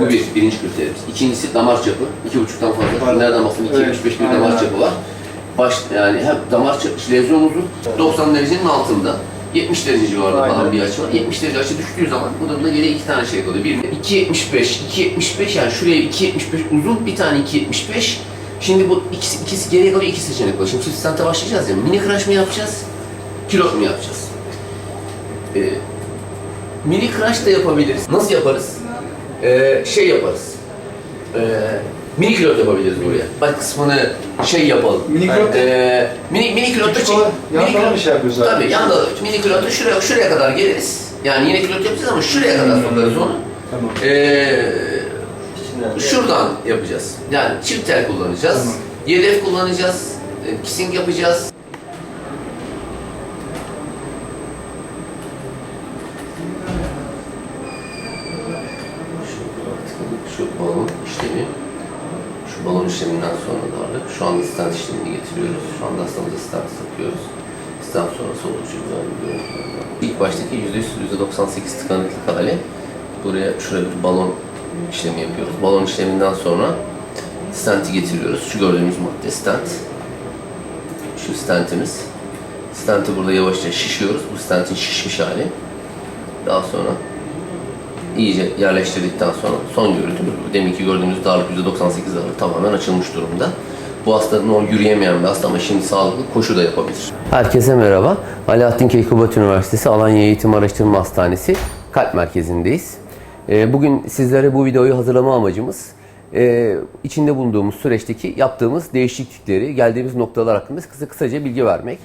Bu bir, birinci kriterimiz. İkincisi damar çapı. İki buçuktan fazla. Nereden bahsedeyim? İki Evet. yetmiş beş bir Aynen damar çapı var. Baş, yani hem damar çapı, lezyon uzun, 90 derecenin altında. 70 derece civarında falan Aynen. bir açı var. 70 derece açı düştüğü zaman bu da geriye iki tane şey kalıyor. Bir 2.75, 2.75 yani şuraya 2.75 uzun, bir tane 2.75. Şimdi bu ikisi, ikisi geriye kalıyor iki seçenek var. Şimdi stante başlayacağız ya. Mini crash mı yapacağız? Kilot mu yapacağız? Ee, mini crash da yapabiliriz. Nasıl yaparız? Ee, şey yaparız. Ee, mini kilot yapabiliriz buraya. Baş kısmını şey yapalım. Mini kilot- Ee, mini, mini kilot da Küçük çek. mini kilot- bir şey yapıyoruz abi. Tabii yanda mini kilotla şuraya, şuraya kadar geliriz. Yani yine kilot yapacağız ama şuraya kadar sokarız onu. Tamam. Ee, şuradan yapacağız. Yani çift tel kullanacağız. Tamam. YDF kullanacağız. e, Kissing yapacağız. Şu, balon işlemi. Şu balon işleminden sonra da. Şu anda stent işlemini getiriyoruz. Şu anda hastamıza stent takıyoruz. Stent sonrası oldukça güzel. İlk baştaki %100, %98 tıkanıklık hali. Buraya şuraya bir balon işlemi yapıyoruz. Balon işleminden sonra stenti getiriyoruz. Şu gördüğümüz madde stent. Şu stentimiz. Stenti burada yavaşça şişiyoruz. Bu stentin şişmiş hali. Daha sonra iyice yerleştirdikten sonra son görüntümüz bu. Deminki gördüğümüz darlık %98 darlık tamamen açılmış durumda. Bu hasta normal yürüyemeyen bir hasta ama şimdi sağlıklı koşu da yapabilir. Herkese merhaba. Alaaddin Keykubat Üniversitesi Alanya Eğitim Araştırma Hastanesi Kalp Merkezi'ndeyiz. Ee, Bugün sizlere bu videoyu hazırlama amacımız e, içinde bulunduğumuz süreçteki yaptığımız değişiklikleri, geldiğimiz noktalar hakkında kısa kısaca bilgi vermek.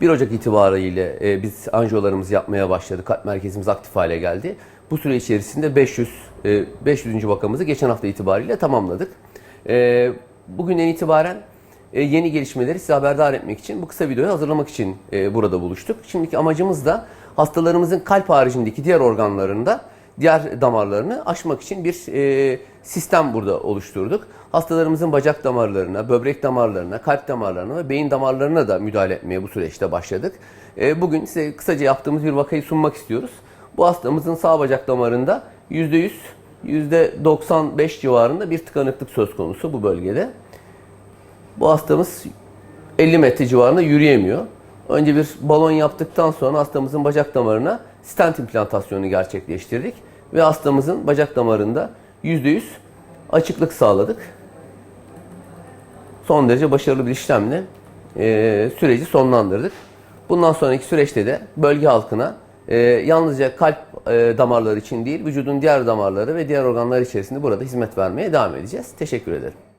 1 Ocak itibariyle e, biz anjiyolarımızı yapmaya başladık. Kalp merkezimiz aktif hale geldi. Bu süre içerisinde 500 e, 500. vakamızı geçen hafta itibariyle tamamladık. E, Bugünden itibaren e, yeni gelişmeleri size haberdar etmek için, bu kısa videoyu hazırlamak için e, burada buluştuk. Şimdiki amacımız da hastalarımızın kalp haricindeki diğer organlarında diğer damarlarını aşmak için bir e, sistem burada oluşturduk. Hastalarımızın bacak damarlarına, böbrek damarlarına, kalp damarlarına ve beyin damarlarına da müdahale etmeye bu süreçte başladık. E, bugün size kısaca yaptığımız bir vakayı sunmak istiyoruz. Bu hastamızın sağ bacak damarında %100, %95 civarında bir tıkanıklık söz konusu bu bölgede. Bu hastamız 50 metre civarında yürüyemiyor. Önce bir balon yaptıktan sonra hastamızın bacak damarına stent implantasyonu gerçekleştirdik. Ve hastamızın bacak damarında %100 açıklık sağladık. Son derece başarılı bir işlemle e, süreci sonlandırdık. Bundan sonraki süreçte de bölge halkına e, yalnızca kalp e, damarları için değil, vücudun diğer damarları ve diğer organlar içerisinde burada hizmet vermeye devam edeceğiz. Teşekkür ederim.